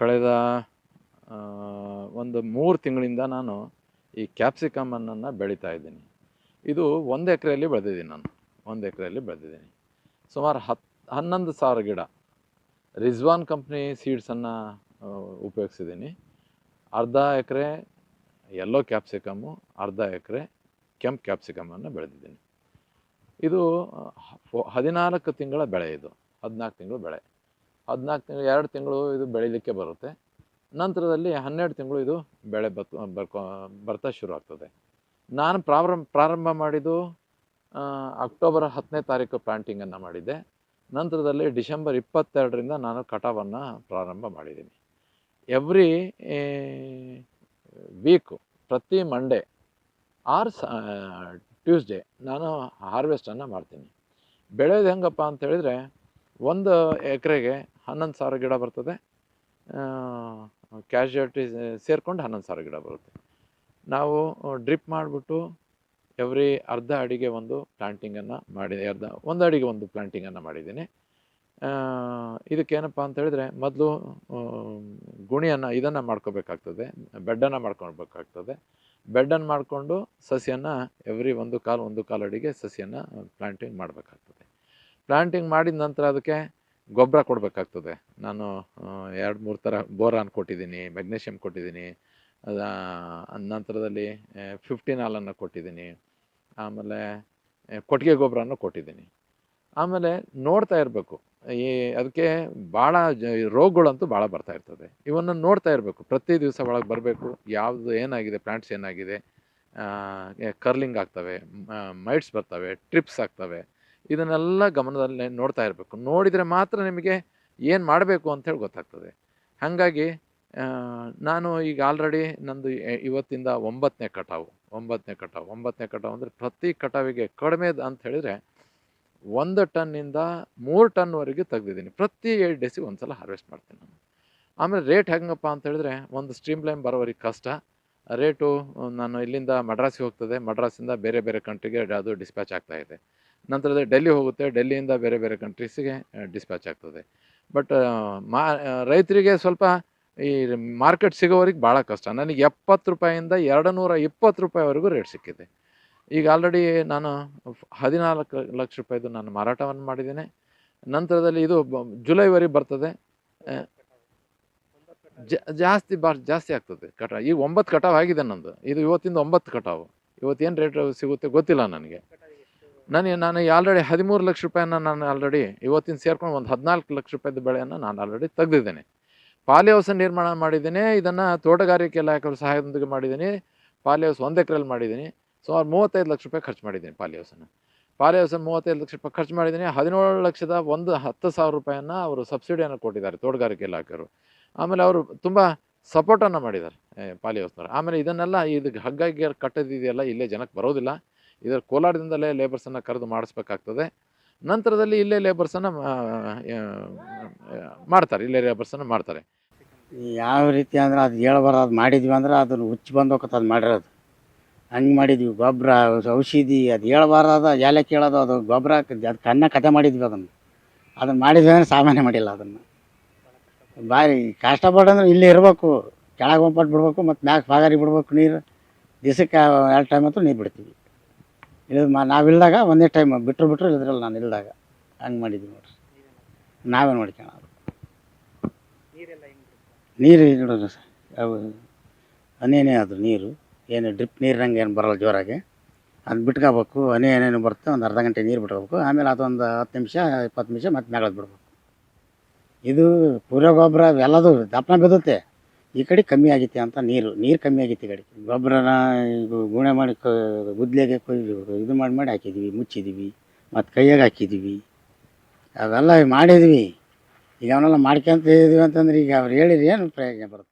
ಕಳೆದ ಒಂದು ಮೂರು ತಿಂಗಳಿಂದ ನಾನು ಈ ಕ್ಯಾಪ್ಸಿಕಮನ್ನು ಬೆಳೀತಾ ಇದ್ದೀನಿ. ಇದು ಒಂದು ಎಕರೆಯಲ್ಲಿ ಬೆಳೆದಿದ್ದೀನಿ ನಾನು. ಒಂದು ಎಕರೆಯಲ್ಲಿ ಬೆಳೆದಿದ್ದೀನಿ. ಸುಮಾರು ಹತ್ತು ಹನ್ನೊಂದು ಸಾವಿರ ಗಿಡ. ರಿಜ್ವಾನ್ ಕಂಪ್ನಿ ಸೀಡ್ಸನ್ನು ಉಪಯೋಗಿಸಿದ್ದೀನಿ. ಅರ್ಧ ಎಕರೆ ಎಲ್ಲೋ ಕ್ಯಾಪ್ಸಿಕಮ್ಮು, ಅರ್ಧ ಎಕರೆ ಕೆಂಪು ಕ್ಯಾಪ್ಸಿಕಮನ್ನು ಬೆಳೆದಿದ್ದೀನಿ. ಇದು, ಹದಿನಾಲ್ಕು ತಿಂಗಳ ಬೆಳೆ ಇದು. ಹದಿನಾಲ್ಕು ತಿಂಗಳು ಬೆಳೆ. ಹದಿನಾಲ್ಕು ತಿಂಗಳು, ಎರಡು ತಿಂಗಳು ಇದು ಬೆಳೀಲಿಕ್ಕೆ ಬರುತ್ತೆ. ನಂತರದಲ್ಲಿ ಹನ್ನೆರಡು ತಿಂಗಳು ಇದು ಬೆಳೆ ಬತ್, ಬರ್ಕೊ, ಬರ್ತಾ ಶುರು ಆಗ್ತದೆ. ನಾನು ಪ್ರಾರಂಭ ಪ್ರಾರಂಭ ಮಾಡಿದ್ದು ಅಕ್ಟೋಬರ್ ಹತ್ತನೇ ತಾರೀಕು ಪ್ಲಾಂಟಿಂಗನ್ನು ಮಾಡಿದ್ದೆ. ನಂತರದಲ್ಲಿ ಡಿಸೆಂಬರ್ ಇಪ್ಪತ್ತೆರಡರಿಂದ ನಾನು ಕಟಾವನ್ನು ಪ್ರಾರಂಭ ಮಾಡಿದ್ದೀನಿ. ಎವ್ರಿ ವೀಕು, ಪ್ರತಿ ಮಂಡೇ, ಆರ್ ಟ್ಯೂಸ್ಡೇ ನಾನು ಹಾರ್ವೆಸ್ಟನ್ನು ಮಾಡ್ತೀನಿ. ಬೆಳೆಯೋದು ಹೆಂಗಪ್ಪ ಅಂತ ಹೇಳಿದರೆ, ಒಂದು ಎಕರೆಗೆ ಹನ್ನೊಂದು ಸಾವಿರ ಗಿಡ ಬರ್ತದೆ. ಕ್ಯಾಶುಯಾಲಿಟಿ ಸೇರಿಕೊಂಡು ಹನ್ನೊಂದು ಸಾವಿರ ಗಿಡ ಬರುತ್ತೆ. ನಾವು ಡ್ರಿಪ್ ಮಾಡಿಬಿಟ್ಟು ಎವ್ರಿ ಅರ್ಧ ಅಡಿಗೆ ಒಂದು ಪ್ಲ್ಯಾಂಟಿಂಗನ್ನು ಮಾಡಿದೆ, ಅರ್ಧ, ಒಂದು ಅಡಿಗೆ ಒಂದು ಪ್ಲ್ಯಾಂಟಿಂಗನ್ನು ಮಾಡಿದ್ದೀನಿ. ಇದಕ್ಕೇನಪ್ಪ ಅಂತ ಹೇಳಿದ್ರೆ ಮೊದಲು ಗುಣಿಯನ್ನು, ಇದನ್ನು ಮಾಡ್ಕೋಬೇಕಾಗ್ತದೆ, ಬೆಡ್ಡನ್ನು ಮಾಡ್ಕೊಳ್ಬೇಕಾಗ್ತದೆ ಬೆಡ್ಡನ್ನು ಮಾಡಿಕೊಂಡು ಸಸಿಯನ್ನು ಎವ್ರಿ ಒಂದು ಕಾಲು ಒಂದು ಕಾಲು ಅಡಿಗೆ ಸಸಿಯನ್ನು ಪ್ಲ್ಯಾಂಟಿಂಗ್ ಮಾಡಬೇಕಾಗ್ತದೆ. ಪ್ಲ್ಯಾಂಟಿಂಗ್ ಮಾಡಿದ ನಂತರ ಅದಕ್ಕೆ ಗೊಬ್ಬರ ಕೊಡಬೇಕಾಗ್ತದೆ. ನಾನು ಎರಡು, ಮೂರು ಥರ ಬೋರಾನ್ ಕೊಟ್ಟಿದ್ದೀನಿ ಮೆಗ್ನೀಷಿಯಮ್ ಕೊಟ್ಟಿದ್ದೀನಿ ನಂತರದಲ್ಲಿ ಫಿಫ್ಟೀನ್ ಹಾಲನ್ನು ಕೊಟ್ಟಿದ್ದೀನಿ, ಆಮೇಲೆ ಕೊಟ್ಟಿಗೆ ಗೊಬ್ಬರನ್ನು ಕೊಟ್ಟಿದ್ದೀನಿ. ಆಮೇಲೆ ನೋಡ್ತಾ ಇರಬೇಕು. ಈ, ಅದಕ್ಕೆ ಭಾಳ ಜ ರೋಗಗಳಂತೂ ಭಾಳ ಬರ್ತಾ ಇರ್ತದೆ. ಇವನ್ನು ನೋಡ್ತಾ ಇರಬೇಕು. ಪ್ರತಿ ದಿವಸ ಒಳಗೆ ಬರಬೇಕು. ಯಾವುದು ಏನಾಗಿದೆ ಪ್ಲ್ಯಾಂಟ್ಸ್ ಏನಾಗಿದೆ ಕರ್ಲಿಂಗ್ ಆಗ್ತವೆ ಮೈಟ್ಸ್ ಬರ್ತವೆ, ಟ್ರಿಪ್ಸ್ ಆಗ್ತವೆ ಇದನ್ನೆಲ್ಲ ಗಮನದಲ್ಲಿ ನೋಡ್ತಾ ಇರಬೇಕು. ನೋಡಿದರೆ ಮಾತ್ರ ನಿಮಗೆ ಏನು ಮಾಡಬೇಕು ಅಂಥೇಳಿ ಗೊತ್ತಾಗ್ತದೆ. ಹಾಗಾಗಿ ನಾನು ಈಗ ಆಲ್ರೆಡಿ ನಂದು ಇವತ್ತಿಂದ ಒಂಬತ್ತನೇ ಕಟಾವು ಒಂಬತ್ತನೇ ಕಟಾವು ಒಂಬತ್ತನೇ ಕಟಾವು ಅಂದರೆ ಪ್ರತಿ ಕಟಾವಿಗೆ ಕಡಿಮೆ ಅಂತ ಹೇಳಿದರೆ ಒಂದು ಟನ್ನಿಂದ ಮೂರು ಟನ್ವರೆಗೆ ತೆಗ್ದಿದ್ದೀನಿ. ಪ್ರತಿ ಏಳು ಡೇಸಿಗೆ ಒಂದು ಸಲ ಹಾರ್ವೆಸ್ಟ್ ಮಾಡ್ತೀನಿ ನಾನು. ಆಮೇಲೆ ರೇಟ್ ಹೆಂಗಪ್ಪ ಅಂತ ಹೇಳಿದ್ರೆ ಒಂದು ಸ್ಟ್ರೀಮ್ ಲೈನ್ ಬರೋವರಿಗೆ ಕಷ್ಟ. ರೇಟು ನಾನು ಇಲ್ಲಿಂದ ಮಡ್ರಾಸಿಗೆ ಹೋಗ್ತದೆ. ಮಡ್ರಾಸಿಂದ ಬೇರೆ ಬೇರೆ ಕಂಟ್ರಿಗೆ ಅದು ಡಿಸ್ಪ್ಯಾಚ್ ಆಗ್ತಾಯಿದೆ ನಂತರದ ಡೆಲ್ಲಿ ಹೋಗುತ್ತೆ, ಡೆಲ್ಲಿಯಿಂದ ಬೇರೆ ಬೇರೆ ಕಂಟ್ರೀಸಿಗೆ ಡಿಸ್ಪ್ಯಾಚ್ ಆಗ್ತದೆ. ಬಟ್ ಮಾ ರೈತರಿಗೆ ಸ್ವಲ್ಪ ಈ ಮಾರ್ಕೆಟ್ ಸಿಗೋವರಿಗೆ ಭಾಳ ಕಷ್ಟ. ನನಗೆ ಎಪ್ಪತ್ತು ರೂಪಾಯಿಂದ ಎರಡು ನೂರ ಇಪ್ಪತ್ತು ರೂಪಾಯಿವರೆಗೂ ರೇಟ್ ಸಿಕ್ಕಿದೆ. ಈಗ ಆಲ್ರೆಡಿ ನಾನು ಹದಿನಾಲ್ಕು ಲಕ್ಷ ರೂಪಾಯಿದು ನಾನು ಮಾರಾಟವನ್ನು ಮಾಡಿದ್ದೇನೆ. ನಂತರದಲ್ಲಿ ಇದು ಜುಲೈವರೆಗೆ ಬರ್ತದೆ. ಜಾಸ್ತಿ ಬಾ, ಜಾಸ್ತಿ ಆಗ್ತದೆ ಕಟಾವು. ಈಗ ಒಂಬತ್ತು ಕಟಾವು ಆಗಿದೆ ನಂದು. ಇದು ಇವತ್ತಿಂದ ಒಂಬತ್ತು ಕಟಾವು. ಇವತ್ತೇನು ರೇಟ್ ಸಿಗುತ್ತೆ ಗೊತ್ತಿಲ್ಲ ನನಗೆ. ನನಗೆ ನಾನು ಆಲ್ರೆಡಿ ಹದಿಮೂರು ಲಕ್ಷ ರೂಪಾಯಿನ ನಾನು ಆಲ್ರೆಡಿ ಇವತ್ತಿನ ಸೇರ್ಕೊಂಡು ಒಂದು ಹದಿನಾಲ್ಕು ಲಕ್ಷ ರೂಪಾಯಿದ ಬೆಳೆಯನ್ನು ನಾನು ಆಲ್ರೆಡಿ ತೆಗೆದಿದ್ದೇನೆ. ಪಾಲಿ ನಿರ್ಮಾಣ ಮಾಡಿದ್ದೀನಿ, ಇದನ್ನು ತೋಟಗಾರಿಕೆ ಇಲಾಖೆಯ ಸಹಾಯದೊಂದಿಗೆ ಮಾಡಿದ್ದೀನಿ, ಪಾಲಿ ಹೌಸ್ ಒಂದು ಎಕರೆಯಲ್ಲಿ ಮಾಡಿದ್ದೀನಿ, ಸುಮಾರು ಮೂವತ್ತೈದು ಲಕ್ಷ ರೂಪಾಯಿ ಖರ್ಚು ಮಾಡಿದ್ದೀನಿ ಪಾಲಿ ಹೌಸನ್ನು. ಪಾಲಿ ಮೂವತ್ತೈದು ಲಕ್ಷ ರೂಪಾಯಿ ಖರ್ಚು ಮಾಡಿದ್ದೀನಿ, ಹದಿನೇಳು ಲಕ್ಷದ ಒಂದು ಹತ್ತು ಸಾವಿರ ರೂಪಾಯಿಯನ್ನು ಅವರು ಸಬ್ಸಿಡಿಯನ್ನು ಕೊಟ್ಟಿದ್ದಾರೆ ತೋಟಗಾರಿಕೆ ಇಲಾಖೆಯವರು. ಆಮೇಲೆ ಅವರು ತುಂಬ ಸಪೋರ್ಟನ್ನು ಮಾಡಿದ್ದಾರೆ ಪಾಲಿ ಹೌಸ್ನವ್ರು. ಆಮೇಲೆ ಇದನ್ನೆಲ್ಲ, ಇದು ಹಗ್ಗಾಗಿ ಕಟ್ಟದಿದೆಯಲ್ಲ, ಇಲ್ಲೇ ಜನಕ್ಕೆ ಬರೋದಿಲ್ಲ. ಇದರ ಕೋಲಾರದಿಂದಲೇ ಲೇಬರ್ಸನ್ನು ಕರೆದು ಮಾಡಿಸ್ಬೇಕಾಗ್ತದೆ. ನಂತರದಲ್ಲಿ ಇಲ್ಲೇ ಲೇಬರ್ಸನ್ನು ಮಾಡ್ತಾರೆ. ಇಲ್ಲೇ ಲೇಬರ್ಸನ್ನು ಮಾಡ್ತಾರೆ. ಯಾವ ರೀತಿ ಅಂದ್ರೆ ಅದು ಹೇಳ್ಬಾರ್ದು. ಅದು ಮಾಡಿದ್ವಿ ಅಂದ್ರೆ ಅದನ್ನು ಹುಚ್ಚು ಬಂದು ಹೋಗುತ್ತೆ ಅದು ಮಾಡಿರೋದು. ಹಂಗೆ ಮಾಡಿದ್ವಿ. ಗೊಬ್ಬರ, ಔಷಧಿ, ಅದು ಹೇಳ್ಬಾರ್ದು. ಎಲೆ ಕೇಳೋದು, ಅದು ಗೊಬ್ಬರ ಅದು ಕನ್ನ ಕತೆ ಮಾಡಿದ್ವಿ ಅದನ್ನು. ಅದನ್ನು ಮಾಡಿದ್ವಿ ಅಂದರೆ ಸಾಮಾನ್ಯ ಮಾಡಿಲ್ಲ ಅದನ್ನು. ಭಾರಿ ಕಷ್ಟಪಟ್ಟಂದ್ರೆ ಇಲ್ಲೇ ಇರಬೇಕು. ಕೆಳಗೆ ಒಂಪಟ್ಟು ಬಿಡ್ಬೇಕು, ಮತ್ತು ಮ್ಯಾಗ ಪಾಗಾರಿ ಬಿಡ್ಬೇಕು ನೀರು. ದಿವಸಕ್ಕೆ ಎರಡು ಟೈಮ್ ಅಂತೂ ನೀರು ಬಿಡ್ತೀವಿ. ಇದು ನಾವು ನಾವಿಲ್ದಾಗ ಒಂದೇ ಟೈಮ್ ಬಿಟ್ಟರು ಬಿಟ್ಟರು ಇದ್ರಲ್ಲ ನಾನು ಇಲ್ದಾಗ. ಹಂಗೆ ಮಾಡಿದ್ವಿ ನೋಡ್ರಿ. ನಾವೇ ನೋಡ್ಕೊಳ್ಳೋದು ನೀರು ಇಡೋದು ಸರ್ ಅವು ಹನಿಯೇ ಅದು ನೀರು. ಏನು ಡ್ರಿಪ್ ನೀರಿನಂಗೆ ಏನು ಬರಲ್ಲ ಜೋರಾಗಿ. ಅದು ಬಿಟ್ಕೋಬೇಕು ಹನಿ ಏನೇನು ಬರುತ್ತೆ ಒಂದು ಅರ್ಧ ಗಂಟೆ ನೀರು ಬಿಟ್ಕೋಬೇಕು. ಆಮೇಲೆ ಅದೊಂದು ಹತ್ತು ನಿಮಿಷ ಇಪ್ಪತ್ತು ನಿಮಿಷ ಮತ್ತೆ ಮ್ಯಾಗದು ಬಿಡ್ಬೇಕು ಇದು ಪೂರ ಗೊಬ್ಬರ ಎಲ್ಲದು ದಪ್ಪನ ಬಿದ್ದುತ್ತೆ ಈ ಕಡೆ ಕಮ್ಮಿ ಆಗೈತೆ ಅಂತ ನೀರು ನೀರು ಕಮ್ಮಿ ಆಗೈತೆ ಈ ಕಡೆ. ಗೊಬ್ಬರನ ಗುಣೆ ಮಾಡಿ ಗುದ್ಲೆಗೆ ಕೊಯ್ದು ಇದು ಮಾಡಿ ಮಾಡಿ ಹಾಕಿದ್ವಿ, ಮುಚ್ಚಿದ್ವಿ, ಮತ್ತು ಕೈಯಾಗ ಹಾಕಿದ್ವಿ. ಅವೆಲ್ಲ ಮಾಡಿದ್ವಿ. ಈಗ ಅವನ್ನೆಲ್ಲ ಮಾಡ್ಕೊಂತ ಇದೀವಿ ಅಂತಂದ್ರೆ ಈಗ ಅವ್ರು ಹೇಳಿದ್ರೆ ಏನು ಪ್ರಯೋಜನ ಬರುತ್ತೆ?